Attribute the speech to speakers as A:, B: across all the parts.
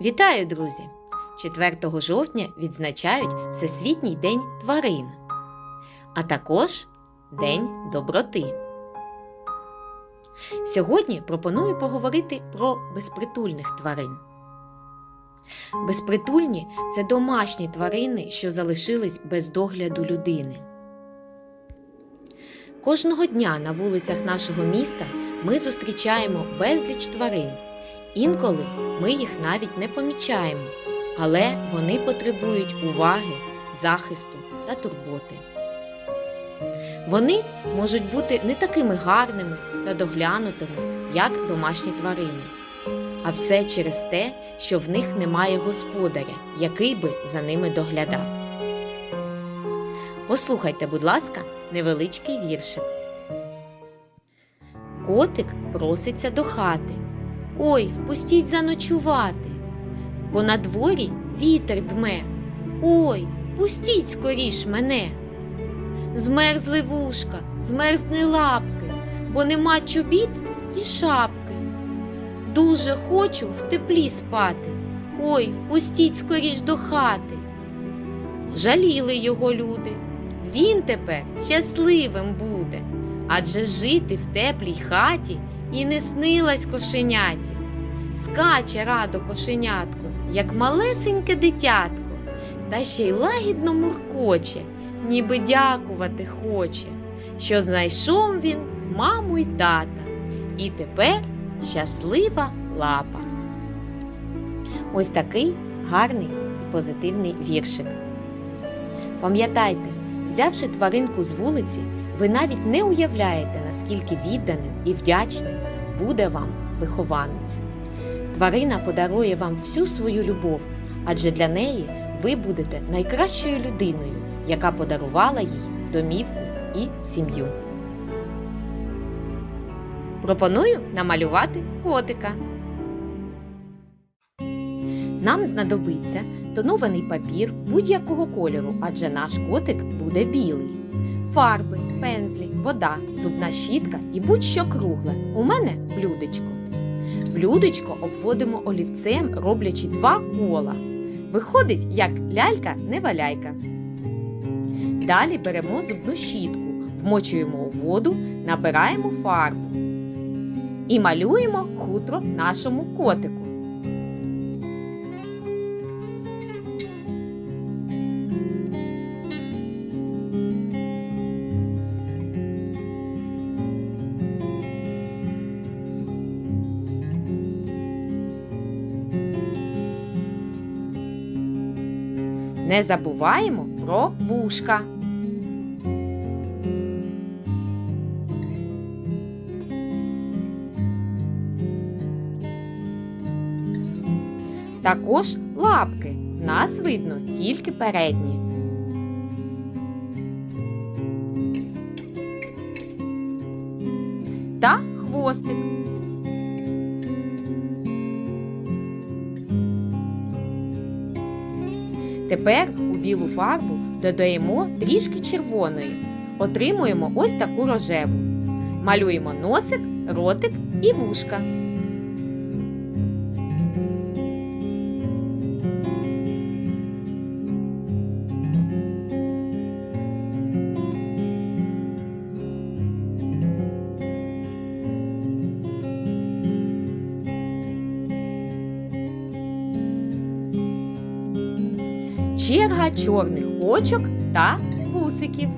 A: Вітаю, друзі! 4 жовтня відзначають Всесвітній день тварин, а також День доброти. Сьогодні пропоную поговорити про безпритульних тварин. Безпритульні це домашні тварини, що залишились без догляду людини. Кожного дня на вулицях нашого міста ми зустрічаємо безліч тварин. Інколи ми їх навіть не помічаємо, але вони потребують уваги, захисту та турботи. Вони можуть бути не такими гарними та доглянутими, як домашні тварини. А все через те, що в них немає господаря, який би за ними доглядав. Послухайте, будь ласка, невеличкий віршик. Котик проситься до хати. Ой, впустіть заночувати. Бо на дворі вітер дме. Ой, впустіть скоріш мене. Змерзли вушка, змерзли лапки, бо нема чобіт і шапки. Дуже хочу в теплі спати. Ой, впустіть скоріш до хати. Жаліли його люди. Він тепер щасливим буде, адже жити в теплій хаті і не снилась кошеняті. Скаче радо кошенятко, як малесеньке дитятко, та ще й лагідно муркоче, ніби дякувати хоче, що знайшов він маму й тата, і тепер щаслива лапа. Ось такий гарний і позитивний віршик. Пам'ятайте, взявши тваринку з вулиці, ви навіть не уявляєте, наскільки відданим і вдячним буде вам вихованець. Тварина подарує вам всю свою любов, адже для неї ви будете найкращою людиною, яка подарувала їй домівку і сім'ю. Пропоную намалювати котика. Нам знадобиться тонований папір будь-якого кольору, адже наш котик буде білий. Фарби, пензлі, вода, зубна щітка і будь-що кругле. У мене блюдечко. Блюдечко обводимо олівцем, роблячи два кола. Виходить, як лялька-неваляйка. Далі беремо зубну щітку, вмочуємо у воду, набираємо фарбу і малюємо хутро нашому котику. Не забуваємо про вушка. Також лапки в нас видно тільки передні. Та хвостик. Тепер у білу фарбу додаємо трішки червоної. Отримуємо ось таку рожеву. Малюємо носик, ротик і вушка. Черга чорних очок та вусиків.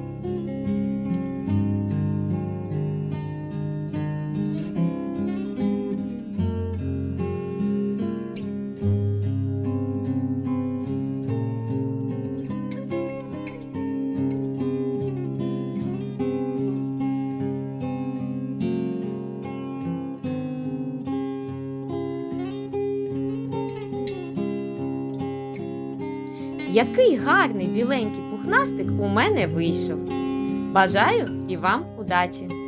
A: Який гарний біленький пухнастик у мене вийшов. Бажаю і вам удачі!